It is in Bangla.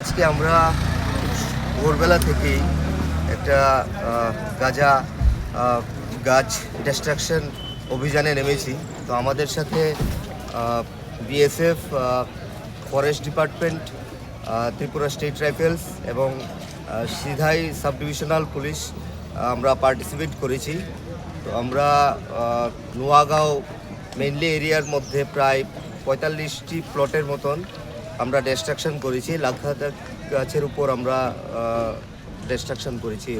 আজকে আমরা ভোরবেলা থেকেই একটা গাঁজা গাছ ডিস্ট্রাকশন অভিযানে নেমেছি। তো আমাদের সাথে BSF forest department Tripura state rifles এবং সিধাই সাব ডিভিশনাল পুলিশ আমরা পার্টিসিপেট করেছি। তো আমরা নোয়াগাঁও মেনলি এরিয়ার মধ্যে প্রায় পঁয়তাল্লিশটি প্লটের মতন আমরা ডিস্ট্রাকশন করেছি। লাখ গাছের উপর আমরা ডিস্ট্রাকশন করেছি